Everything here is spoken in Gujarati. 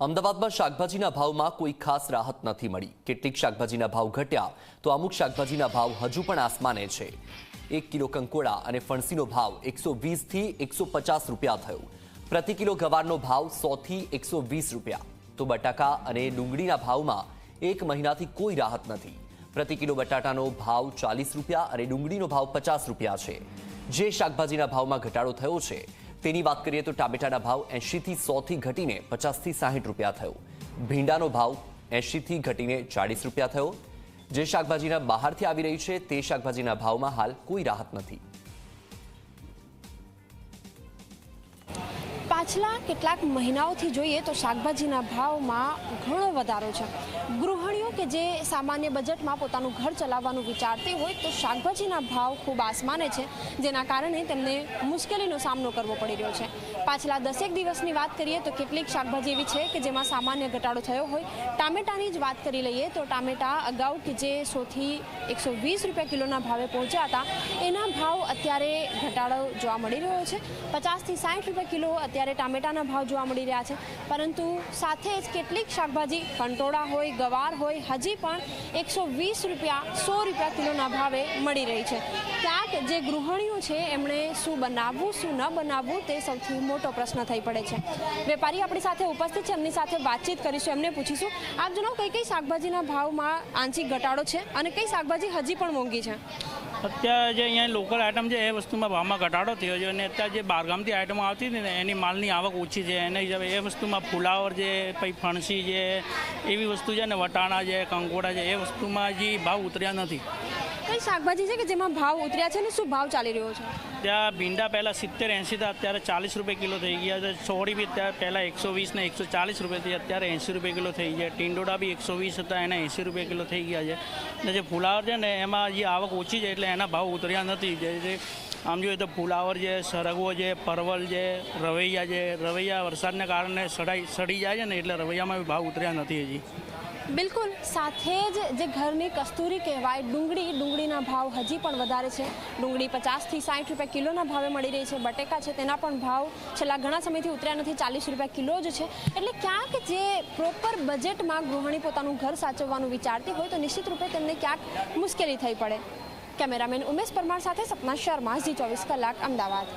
અમદાવાદમાં શાકભાજીના ભાવમાં કોઈ ખાસ રાહત નથી મળી. કેટલીક શાકભાજીના ભાવ ઘટ્યા તો અમુક શાકભાજીના ભાવ હજુ પણ આસમાને છે. એક કિલો કંકોડા અને ફણસીનો ભાવ એકસો વીસથી એકસો પચાસ રૂપિયા થયો. પ્રતિ કિલો ગવારનો ભાવ સોથી એકસો વીસ રૂપિયા. તો બટાકા અને ડુંગળીના ભાવમાં એક મહિનાથી કોઈ રાહત નથી. પ્રતિ કિલો બટાટાનો ભાવ ચાલીસ રૂપિયા અને ડુંગળીનો ભાવ પચાસ રૂપિયા છે. જે શાકભાજીના ભાવમાં ઘટાડો થયો છે તેની વાત કરીએ તો ટામેટાના ભાવ એંશીથી સોથી ઘટીને પચાસથી સાહીઠ રૂપિયા થયો. ભીંડાનો ભાવ એંશીથી ઘટીને ચાળીસ રૂપિયા થયો. જે શાકભાજીના બહારથી આવી રહી છે તે શાકભાજીના ભાવમાં હાલ કોઈ રાહત નથી. પાછલા કેટલાક મહિનાઓથી જોઈએ તો શાકભાજીના ભાવમાં ઘણો વધારો છે. ગૃહિણીઓ કે જે સામાન્ય બજેટમાં પોતાનું ઘર ચલાવવાનું વિચારતી હોય તો શાકભાજીના ભાવ ખૂબ આસમાને છે, જેના કારણે તેમને મુશ્કેલીનો સામનો કરવો પડી રહ્યો છે. પાછલા દસેક દિવસની વાત કરીએ તો કેટલીક શાકભાજી એવી છે કે જેમાં સામાન્ય ઘટાડો થયો હોય. ટામેટાની જ વાત કરી લઈએ તો ટામેટા અગાઉ કે જે સોથી એકસો વીસ રૂપિયા કિલોના ભાવે પહોંચ્યા હતા, એના અત્યારે ઘટાડો જોવા મળી રહ્યો છે. પચાસથી સાઠ રૂપિયા કિલો અત્યારે ટામેટાના ભાવ જોવા મળી રહ્યા છે. પરંતુ સાથે જ કેટલીક શાકભાજી કંટોળા હોય, ગવાર હોય, હજી પણ એકસો વીસ રૂપિયા, સો રૂપિયા કિલોના ભાવે મળી રહી છે. ક્યાંક જે ગૃહિણીઓ છે, એમણે શું બનાવવું, શું ન બનાવવું તે સૌથી મોટો પ્રશ્ન થઈ પડે છે. વેપારી આપણી સાથે ઉપસ્થિત છે, એમની સાથે વાતચીત કરીશું, એમને પૂછીશું, આપ જણાવો કઈ કઈ શાકભાજીના ભાવમાં આંશિક ઘટાડો છે અને કઈ શાકભાજી હજી પણ મોંઘી છે? અત્યારે જે અહીંયા લોકલ આઇટમ છે એ વસ્તુમાં ભાવમાં ઘટાડો થયો છે અને અત્યારે જે બહારગામથી આઇટમો આવતી હતી ને, એની માલની આવક ઓછી છે. એના હિસાબે એ વસ્તુમાં ફુલાવર છે, પછી ફણસી છે, એવી વસ્તુ છે ને વટાણા છે, કંકોડા છે, એ વસ્તુમાં હજી ભાવ ઉતર્યા નથી. કઈ શાકભાજી છે કે જેમાં ભાવ ઉતર્યા છે અને શું ભાવ ચાલી રહ્યો છે? ત્યાં ભીંડા પહેલાં સિત્તેર એંસી હતા, અત્યારે ચાલીસ રૂપિયા કિલો થઈ ગયા છે. સોળી બી અત્યારે પહેલાં એકસો વીસ ને એકસો ચાલીસ રૂપિયાથી અત્યારે એંસી રૂપિયા કિલો થઈ ગયા. ટીંડોડા બી એકસો વીસ હતા, એના એંસી રૂપિયા કિલો થઈ ગયા છે. અને જે ફુલાવર છે ને, એમાં જે આવક ઓછી છે એટલે એના ભાવ ઉતર્યા નથી. જે આમ જોઈએ તો ફુલાવર છે, સરગવો છે, પરવલ છે, રવૈયા છે. રવૈયા વરસાદને કારણે સડાઈ, સડી જાય છે ને એટલે રવૈયામાં ભાવ ઉતર્યા નથી હજી. બિલકુલ. સાથે જ જે ઘરની કસ્તુરી કહેવાય, ડુંગળી, ડુંગળીના ભાવ હજી પણ વધારે છે. ડુંગળી પચાસથી સાઠ રૂપિયા કિલોના ભાવે મળી રહી છે. બટેકા છે તેના પણ ભાવ છેલ્લા ઘણા સમયથી ઉતર્યા નથી, ચાલીસ રૂપિયા કિલો જ છે. એટલે ક્યાંક જે પ્રોપર બજેટમાં ગૃહિણી પોતાનું ઘર સાચવવાનું વિચારતી હોય તો નિશ્ચિત રૂપે તેમને ક્યાંક મુશ્કેલી થઈ પડે. કેમેરામેન ઉમેશ પરમાર સાથે સપના શર્મા, ઝી ચોવીસ કલાક, અમદાવાદ.